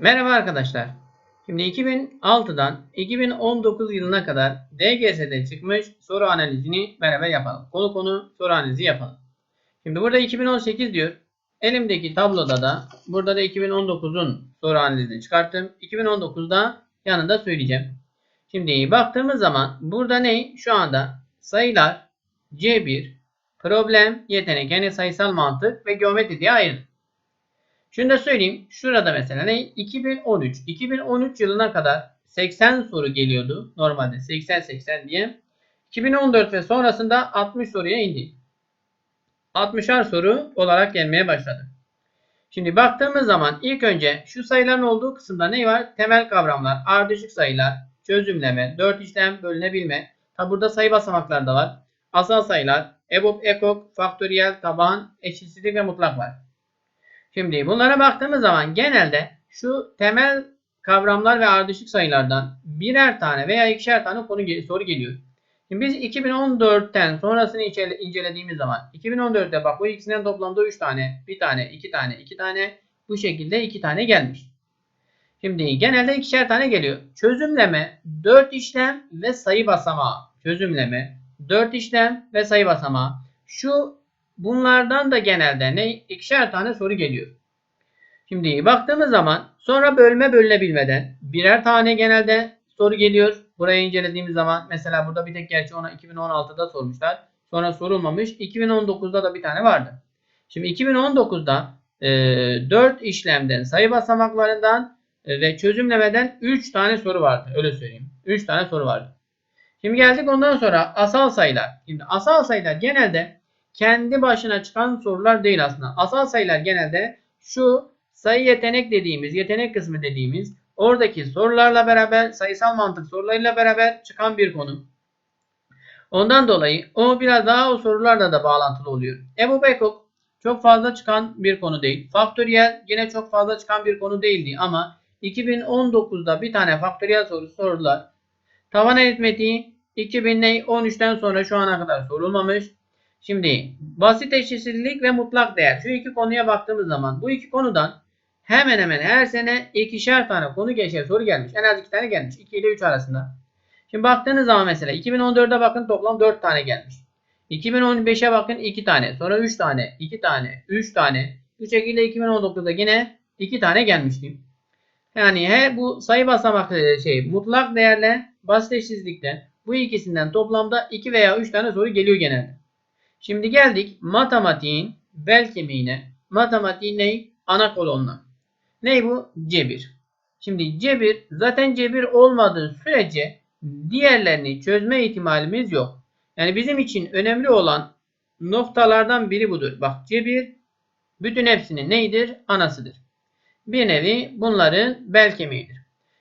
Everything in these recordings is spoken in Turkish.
Merhaba arkadaşlar. Şimdi 2006'dan 2019 yılına kadar DGS'de çıkmış soru analizini beraber yapalım. Konu konu soru analizi yapalım. Şimdi burada 2018 diyor. Elimdeki tabloda da burada da 2019'un soru analizini çıkarttım. 2019'da yanında söyleyeceğim. Şimdi baktığımız zaman burada ne? Şu anda sayılar C1, problem, yetenek yani sayısal mantık ve geometri diye ayrılır. Şunu da söyleyeyim. Şurada mesela ne? 2013. 2013 yılına kadar 80 soru geliyordu. Normalde 80-80 diye. 2014 ve sonrasında 60 soruya indi. 60'ar soru olarak gelmeye başladı. Şimdi baktığımız zaman ilk önce şu sayıların olduğu kısımda ne var? Temel kavramlar, ardışık sayılar, çözümleme, 4 işlem, bölünebilme. Tabi burada sayı basamakları da var. Asal sayılar, EBOB, EKOK, faktöriyel, taban, eşitsizlik ve mutlak var. Şimdi bunlara baktığımız zaman genelde şu temel kavramlar ve ardışık sayılardan birer tane veya ikişer tane konu soru geliyor. Şimdi biz 2014'ten sonrasını incelediğimiz zaman 2014'te bak bu ikisinden toplamda 3 tane, 1 tane, 2 tane, 2 tane bu şekilde 2 tane gelmiş. Şimdi genelde ikişer tane geliyor. Çözümleme 4 işlem ve sayı basamağı. Çözümleme 4 işlem ve sayı basamağı. Şu bunlardan da genelde ne ikişer tane soru geliyor. Şimdi baktığımız zaman sonra bölme bölünebilmeden birer tane genelde soru geliyor. Burayı incelediğimiz zaman mesela burada bir tek gerçi ona 2016'da sormuşlar. Sonra sorulmamış. 2019'da da bir tane vardı. Şimdi 2019'da e, 4 işlemden sayı basamaklarından e, ve çözümlemeden 3 tane soru vardı. Öyle söyleyeyim. 3 tane soru vardı. Şimdi geldik ondan sonra asal sayılar. Şimdi asal sayılar genelde kendi başına çıkan sorular değil aslında. Asal sayılar genelde şu sayı yetenek dediğimiz, yetenek kısmı dediğimiz oradaki sorularla beraber sayısal mantık sorularıyla beraber çıkan bir konu. Ondan dolayı o biraz daha o sorularla da bağlantılı oluyor. Ebu Bekok çok fazla çıkan bir konu değil. Faktöriyel yine çok fazla çıkan bir konu değildi ama 2019'da bir tane faktöriyel sorusu sordular. Tavan aritmetiği 2013'ten sonra şu ana kadar sorulmamış. Şimdi basit eşitsizlik ve mutlak değer. Şu iki konuya baktığımız zaman bu iki konudan hemen hemen her sene ikişer tane konu geçer soru gelmiş. En az iki tane gelmiş. 2 ile 3 arasında. Şimdi baktığınız zaman mesela 2014'e bakın toplam 4 tane gelmiş. 2015'e bakın 2 tane. Sonra 3 tane. 2 tane. 3 tane. Bu şekilde 2019'da yine 2 tane gelmişti. Yani he bu sayı basamak şey mutlak değerle basit eşitsizlikten bu ikisinden toplamda 2 veya 3 tane soru geliyor genelde. Şimdi geldik matematiğin bel kemiğine. Matematiğin ne? Ana kolonuna. Ne bu? Cebir. Şimdi cebir zaten cebir olmadığı sürece diğerlerini çözme ihtimalimiz yok. Yani bizim için önemli olan noktalardan biri budur. Bak cebir bütün hepsinin neydir? Anasıdır. Bir nevi bunların bel kemiğidir.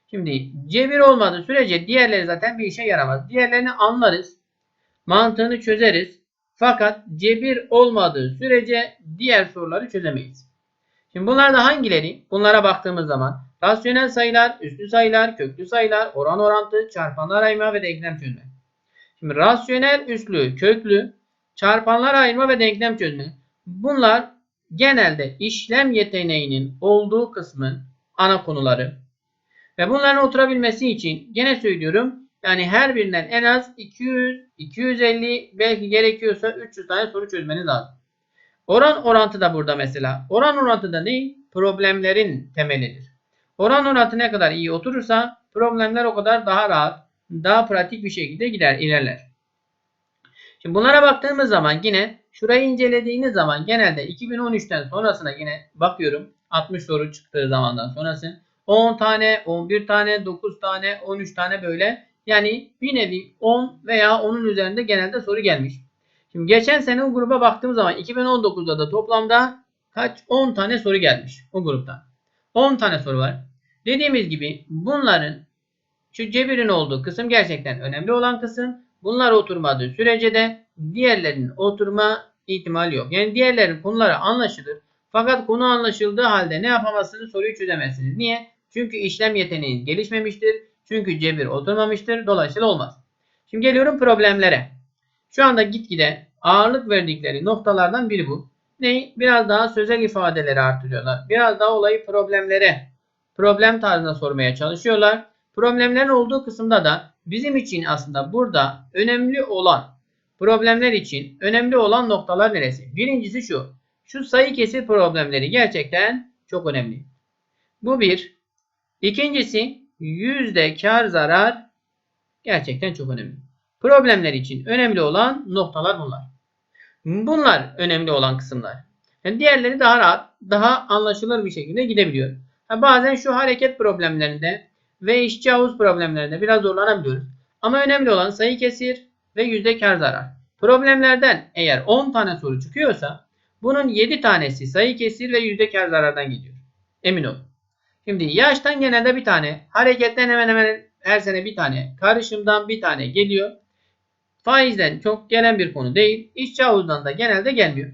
Şimdi cebir olmadığı sürece diğerleri zaten bir işe yaramaz. Diğerlerini anlarız. Mantığını çözeriz. Fakat cebir olmadığı sürece diğer soruları çözemeyiz. Şimdi bunlar da hangileri? Bunlara baktığımız zaman rasyonel sayılar, üslü sayılar, köklü sayılar, oran orantı, çarpanlar ayırma ve denklem çözme. Şimdi rasyonel, üslü, köklü, çarpanlar ayırma ve denklem çözme. Bunlar genelde işlem yeteneğinin olduğu kısmın ana konuları. Ve bunların oturabilmesi için gene söylüyorum yani her birinden en az 200, 250 belki gerekiyorsa 300 tane soru çözmeniz lazım. Oran orantı da burada mesela. Oran orantı da ne? Problemlerin temelidir. Oran orantı ne kadar iyi oturursa problemler o kadar daha rahat, daha pratik bir şekilde gider, ilerler. Şimdi bunlara baktığımız zaman yine şurayı incelediğiniz zaman genelde 2013'ten sonrasına yine bakıyorum 60 soru çıktığı zamandan sonrası 10 tane, 11 tane, 9 tane, 13 tane böyle yani bir nevi 10 veya onun üzerinde genelde soru gelmiş. Şimdi geçen sene o gruba baktığım zaman 2019'da da toplamda kaç 10 tane soru gelmiş o gruptan. 10 tane soru var. Dediğimiz gibi bunların şu cebirin olduğu kısım gerçekten önemli olan kısım. Bunlar oturmadığı sürece de diğerlerinin oturma ihtimali yok. Yani diğerlerin konuları anlaşılır. Fakat konu anlaşıldığı halde ne yapamazsınız soruyu çözemezsiniz. Niye? Çünkü işlem yeteneğiniz gelişmemiştir. Çünkü cebir oturmamıştır. Dolayısıyla olmaz. Şimdi geliyorum problemlere. Şu anda gitgide ağırlık verdikleri noktalardan biri bu. Ne? Biraz daha sözel ifadeleri artırıyorlar. Biraz daha olayı problemlere problem tarzında sormaya çalışıyorlar. Problemlerin olduğu kısımda da bizim için aslında burada önemli olan problemler için önemli olan noktalar neresi? Birincisi şu. Şu sayı kesir problemleri gerçekten çok önemli. Bu bir. İkincisi yüzde kar zarar gerçekten çok önemli. Problemler için önemli olan noktalar bunlar. Bunlar önemli olan kısımlar. Yani diğerleri daha rahat, daha anlaşılır bir şekilde gidebiliyor. Ha, bazen şu hareket problemlerinde ve işçi havuz problemlerinde biraz zorlanabiliyoruz. Ama önemli olan sayı kesir ve yüzde kar zarar. Problemlerden eğer 10 tane soru çıkıyorsa bunun 7 tanesi sayı kesir ve yüzde kar zarardan geliyor. Emin olun. Şimdi yaştan genelde bir tane, hareketten hemen hemen her sene bir tane, karışımdan bir tane geliyor. Faizden çok gelen bir konu değil. İşçi havuzdan da genelde gelmiyor.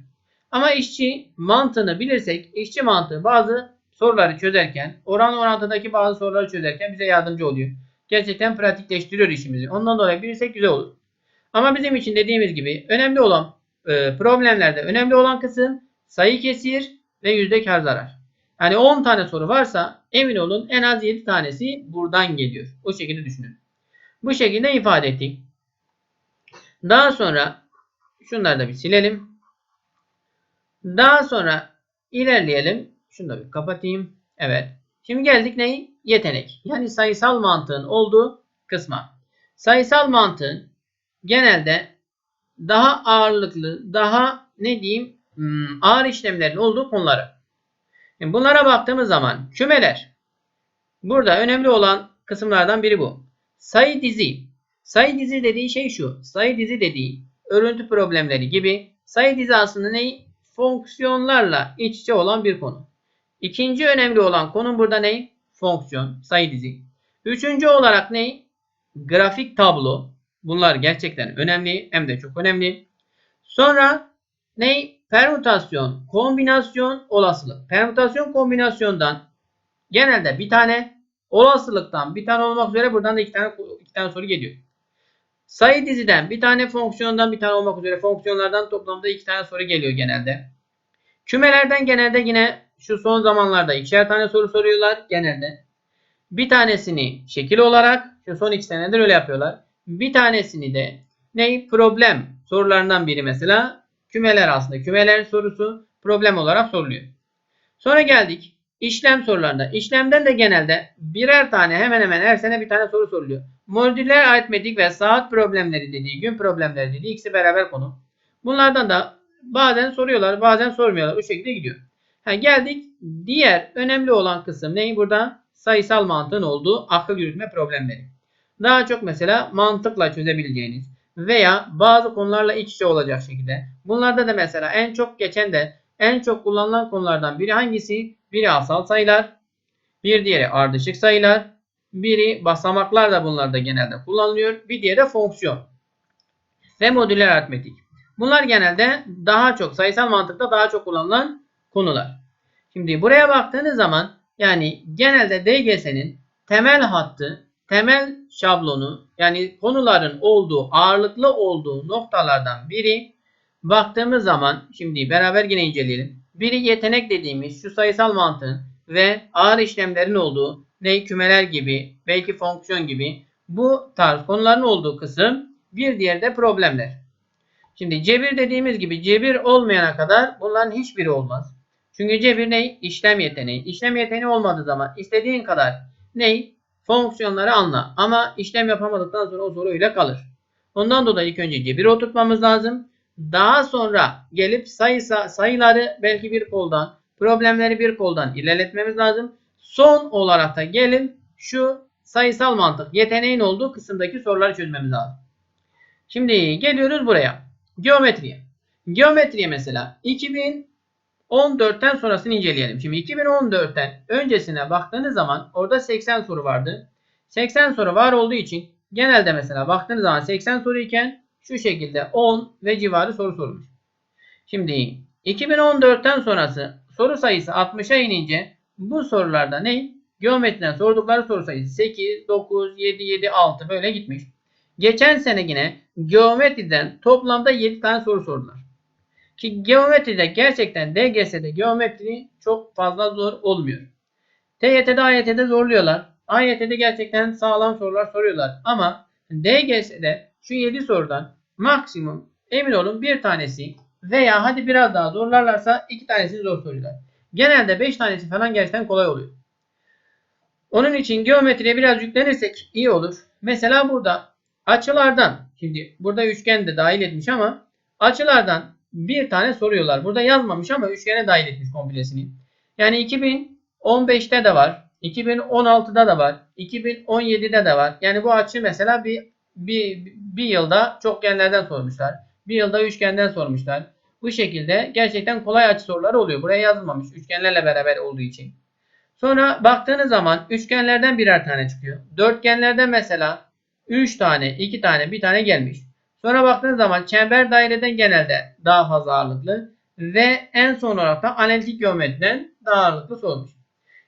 Ama işçi mantığını bilirsek, işçi mantığı bazı soruları çözerken, oran orantıdaki bazı soruları çözerken bize yardımcı oluyor. Gerçekten pratikleştiriyor işimizi. Ondan dolayı bilirsek güzel olur. Ama bizim için dediğimiz gibi önemli olan e, problemlerde önemli olan kısım sayı kesir ve yüzde kar zarar. Yani 10 tane soru varsa emin olun en az 7 tanesi buradan geliyor. O şekilde düşünün. Bu şekilde ifade ettik. Daha sonra şunları da bir silelim. Daha sonra ilerleyelim. Şunu da bir kapatayım. Evet. Şimdi geldik neyi? Yetenek. Yani sayısal mantığın olduğu kısma. Sayısal mantığın genelde daha ağırlıklı, daha ne diyeyim hmm, ağır işlemlerin olduğu konuları. Şimdi bunlara baktığımız zaman kümeler. Burada önemli olan kısımlardan biri bu. Sayı dizi. Sayı dizi dediği şey şu. Sayı dizi dediği örüntü problemleri gibi sayı dizi aslında ne? Fonksiyonlarla iç içe olan bir konu. İkinci önemli olan konu burada ne? Fonksiyon, sayı dizi. Üçüncü olarak ne? Grafik tablo. Bunlar gerçekten önemli hem de çok önemli. Sonra ne? Permütasyon, kombinasyon, olasılık. Permütasyon kombinasyondan genelde bir tane, olasılıktan bir tane olmak üzere buradan da iki tane, iki tane soru geliyor. Sayı diziden bir tane fonksiyondan bir tane olmak üzere fonksiyonlardan toplamda iki tane soru geliyor genelde. Kümelerden genelde yine şu son zamanlarda ikişer tane soru soruyorlar genelde. Bir tanesini şekil olarak şu son iki senedir öyle yapıyorlar. Bir tanesini de ne problem sorularından biri mesela kümeler aslında kümeler sorusu problem olarak soruluyor. Sonra geldik işlem sorularında. İşlemden de genelde birer tane hemen hemen her sene bir tane soru soruluyor. Modüler aritmetik ve saat problemleri dediği, gün problemleri dediği ikisi beraber konu. Bunlardan da bazen soruyorlar, bazen sormuyorlar. O şekilde gidiyor. Ha, geldik diğer önemli olan kısım neyi burada? Sayısal mantığın olduğu akıl yürütme problemleri. Daha çok mesela mantıkla çözebileceğiniz veya bazı konularla iç içe olacak şekilde. Bunlarda da mesela en çok geçen de en çok kullanılan konulardan biri hangisi? Biri asal sayılar, bir diğeri ardışık sayılar, biri basamaklar da bunlarda genelde kullanılıyor. Bir diğeri de fonksiyon ve modüler aritmetik. Bunlar genelde daha çok sayısal mantıkta daha çok kullanılan konular. Şimdi buraya baktığınız zaman yani genelde DGS'nin temel hattı, temel şablonu yani konuların olduğu, ağırlıklı olduğu noktalardan biri baktığımız zaman şimdi beraber yine inceleyelim. Biri yetenek dediğimiz şu sayısal mantığın ve ağır işlemlerin olduğu ne kümeler gibi belki fonksiyon gibi bu tarz konuların olduğu kısım bir diğeri de problemler. Şimdi cebir dediğimiz gibi cebir olmayana kadar bunların hiçbiri olmaz. Çünkü cebir ne? İşlem yeteneği. İşlem yeteneği olmadığı zaman istediğin kadar ne? Fonksiyonları anla. Ama işlem yapamadıktan sonra o soru öyle kalır. Ondan dolayı ilk önce cebir oturtmamız lazım. Daha sonra gelip sayı, sayıları belki bir koldan, problemleri bir koldan ilerletmemiz lazım. Son olarak da gelin şu sayısal mantık yeteneğin olduğu kısımdaki soruları çözmemiz lazım. Şimdi geliyoruz buraya. Geometriye. Geometriye mesela 2014'ten sonrasını inceleyelim. Şimdi 2014'ten öncesine baktığınız zaman orada 80 soru vardı. 80 soru var olduğu için genelde mesela baktığınız zaman 80 soru iken şu şekilde 10 ve civarı soru sorulmuş. Şimdi 2014'ten sonrası soru sayısı 60'a inince bu sorularda ne? Geometriden sordukları soru sayısı 8, 9, 7, 7, 6 böyle gitmiş. Geçen sene yine geometriden toplamda 7 tane soru sordular. Ki geometride gerçekten DGS'de geometri çok fazla zor olmuyor. TYT'de AYT'de zorluyorlar. AYT'de gerçekten sağlam sorular soruyorlar. Ama DGS'de şu 7 sorudan maksimum emin olun bir tanesi veya hadi biraz daha zorlarlarsa iki tanesini zor soruyorlar. Genelde 5 tanesi falan gerçekten kolay oluyor. Onun için geometriye biraz yüklenirsek iyi olur. Mesela burada açılardan şimdi burada üçgen de dahil etmiş ama açılardan bir tane soruyorlar. Burada yazmamış ama üçgene dahil etmiş komplesini. Yani 2015'te de var. 2016'da da var. 2017'de de var. Yani bu açı mesela bir bir, bir yılda çokgenlerden sormuşlar. Bir yılda üçgenden sormuşlar. Bu şekilde gerçekten kolay açı soruları oluyor. Buraya yazılmamış. Üçgenlerle beraber olduğu için. Sonra baktığınız zaman üçgenlerden birer tane çıkıyor. Dörtgenlerden mesela 3 tane, 2 tane, 1 tane gelmiş. Sonra baktığınız zaman çember daireden genelde daha fazla ağırlıklı ve en son olarak da analitik geometriden daha ağırlıklı sormuş.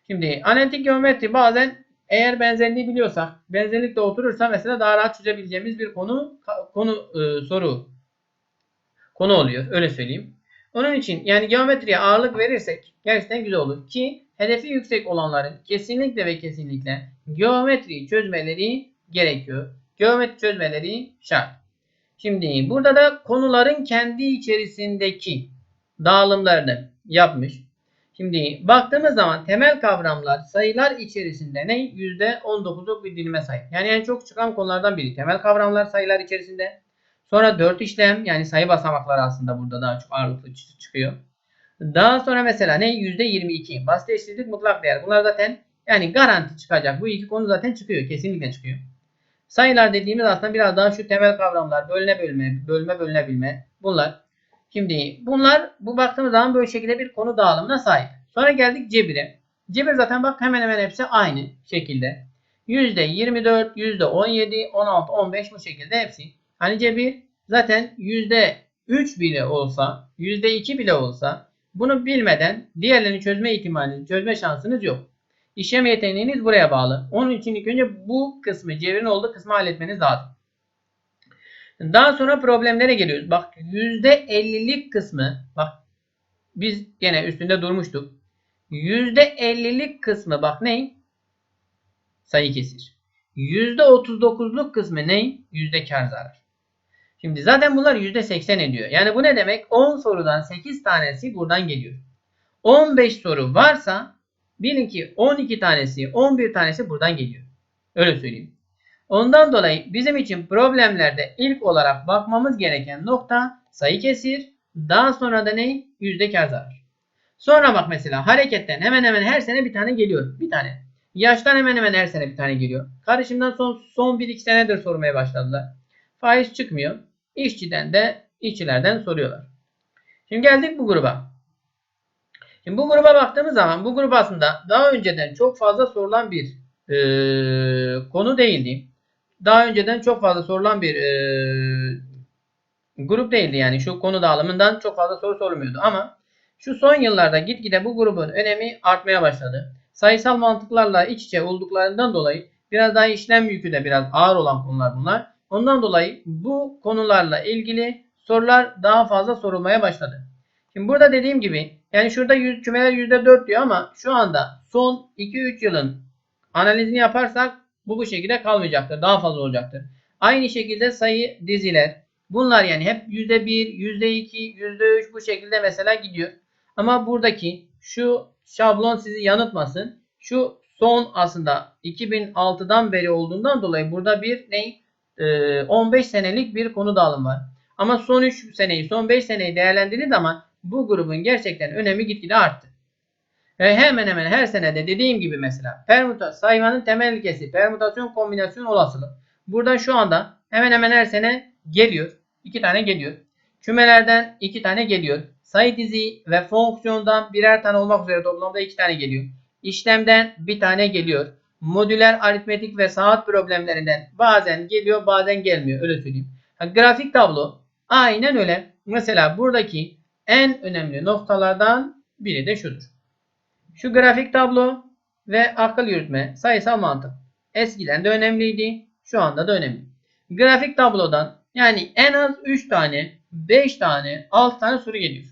Şimdi analitik geometri bazen eğer benzerliği biliyorsak, benzerlik de oturursa mesela daha rahat çözebileceğimiz bir konu konu e, soru konu oluyor. Öyle söyleyeyim. Onun için yani geometriye ağırlık verirsek gerçekten güzel olur ki hedefi yüksek olanların kesinlikle ve kesinlikle geometriyi çözmeleri gerekiyor. Geometri çözmeleri şart. Şimdi burada da konuların kendi içerisindeki dağılımlarını yapmış. Şimdi baktığımız zaman temel kavramlar sayılar içerisinde ne? %19'luk bir dilime sahip. Yani en çok çıkan konulardan biri. Temel kavramlar sayılar içerisinde. Sonra 4 işlem yani sayı basamakları aslında burada daha çok ağırlıklı çıkıyor. Daha sonra mesela ne? %22. Basit eşitlik mutlak değer. Bunlar zaten yani garanti çıkacak. Bu iki konu zaten çıkıyor. Kesinlikle çıkıyor. Sayılar dediğimiz aslında biraz daha şu temel kavramlar. Bölüne bölme, bölme bölünebilme. Bunlar. Şimdi bunlar bu baktığımız zaman böyle şekilde bir konu dağılımına sahip. Sonra geldik cebire. Cebir zaten bak hemen hemen hepsi aynı şekilde. %24, %17, 16, 15 bu şekilde hepsi. Hani cebir zaten %3 bile olsa, %2 bile olsa bunu bilmeden diğerlerini çözme ihtimaliniz, çözme şansınız yok. İşlem yeteneğiniz buraya bağlı. Onun için ilk önce bu kısmı, cebirin olduğu kısmı halletmeniz lazım. Daha sonra problemlere geliyoruz. Bak %50'lik kısmı bak biz gene üstünde durmuştuk. %50'lik kısmı bak ne? Sayı kesir. %39'luk kısmı ne? Yüzde kar zarar. Şimdi zaten bunlar %80 ediyor. Yani bu ne demek? 10 sorudan 8 tanesi buradan geliyor. 15 soru varsa bilin ki 12 tanesi 11 tanesi buradan geliyor. Öyle söyleyeyim. Ondan dolayı bizim için problemlerde ilk olarak bakmamız gereken nokta sayı kesir. Daha sonra da ne? Yüzde kar zarar. Sonra bak mesela hareketten hemen hemen her sene bir tane geliyor. Bir tane. Yaştan hemen hemen her sene bir tane geliyor. Karışımdan son, son 1-2 senedir sormaya başladılar. Faiz çıkmıyor. İşçiden de işçilerden soruyorlar. Şimdi geldik bu gruba. Şimdi bu gruba baktığımız zaman bu grup aslında daha önceden çok fazla sorulan bir e, konu değildi daha önceden çok fazla sorulan bir e, grup değildi. Yani şu konu dağılımından çok fazla soru sorulmuyordu. Ama şu son yıllarda gitgide bu grubun önemi artmaya başladı. Sayısal mantıklarla iç içe olduklarından dolayı biraz daha işlem yükü de biraz ağır olan konular bunlar. Ondan dolayı bu konularla ilgili sorular daha fazla sorulmaya başladı. Şimdi burada dediğim gibi yani şurada yüz, kümeler %4 diyor ama şu anda son 2-3 yılın analizini yaparsak bu bu şekilde kalmayacaktır. Daha fazla olacaktır. Aynı şekilde sayı diziler. Bunlar yani hep %1, %2, %3 bu şekilde mesela gidiyor. Ama buradaki şu şablon sizi yanıltmasın. Şu son aslında 2006'dan beri olduğundan dolayı burada bir ne? 15 senelik bir konu dağılım var. Ama son 3 seneyi, son 5 seneyi değerlendirdiğiniz zaman bu grubun gerçekten önemi gitgide arttı. Ve hemen hemen her senede dediğim gibi mesela permütasyon sayfanın temel ilkesi permütasyon kombinasyon olasılığı. Burada şu anda hemen hemen her sene geliyor. iki tane geliyor. Kümelerden iki tane geliyor. Sayı dizi ve fonksiyondan birer tane olmak üzere toplamda iki tane geliyor. İşlemden bir tane geliyor. Modüler aritmetik ve saat problemlerinden bazen geliyor bazen gelmiyor öyle söyleyeyim. Grafik tablo aynen öyle. Mesela buradaki en önemli noktalardan biri de şudur. Şu grafik tablo ve akıl yürütme, sayısal mantık. Eskiden de önemliydi. Şu anda da önemli. Grafik tablodan yani en az 3 tane, 5 tane, 6 tane soru geliyor.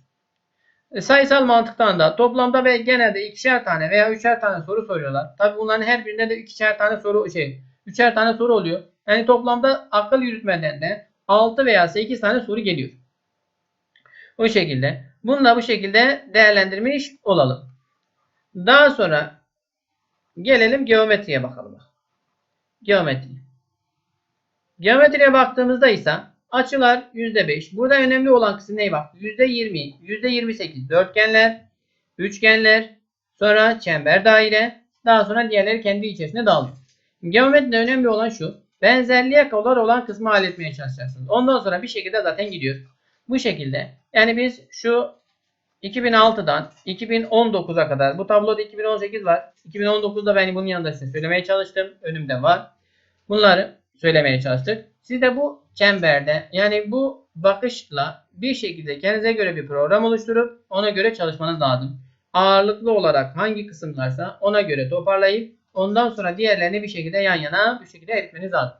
E, Sayısal mantıktan da toplamda ve genelde ikişer tane veya üçer tane soru soruyorlar. Tabi bunların her birinde de ikişer tane soru şey, üçer tane soru oluyor. Yani toplamda akıl yürütmeden de 6 veya 8 tane soru geliyor. Bu şekilde. Bunu da bu şekilde değerlendirmiş olalım. Daha sonra gelelim geometriye bakalım. Geometri. Geometriye baktığımızda ise açılar %5. Burada önemli olan kısım neye bak? %20, %28 dörtgenler, üçgenler, sonra çember daire, daha sonra diğerleri kendi içerisinde dağılıyor. Geometride önemli olan şu. Benzerliğe kadar olan kısmı halletmeye çalışacaksınız. Ondan sonra bir şekilde zaten gidiyor. Bu şekilde. Yani biz şu 2006'dan 2019'a kadar bu tabloda 2018 var. 2019'da ben bunun yanında size söylemeye çalıştım. Önümde var. Bunları söylemeye çalıştık. Siz de bu çemberde yani bu bakışla bir şekilde kendinize göre bir program oluşturup ona göre çalışmanız lazım. Ağırlıklı olarak hangi kısımlarsa ona göre toparlayıp ondan sonra diğerlerini bir şekilde yan yana bir şekilde eritmeniz lazım.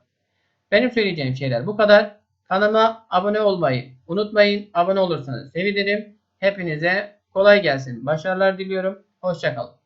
Benim söyleyeceğim şeyler bu kadar. Kanalıma abone olmayı unutmayın. Abone olursanız sevinirim. Hepinize kolay gelsin. Başarılar diliyorum. Hoşçakalın.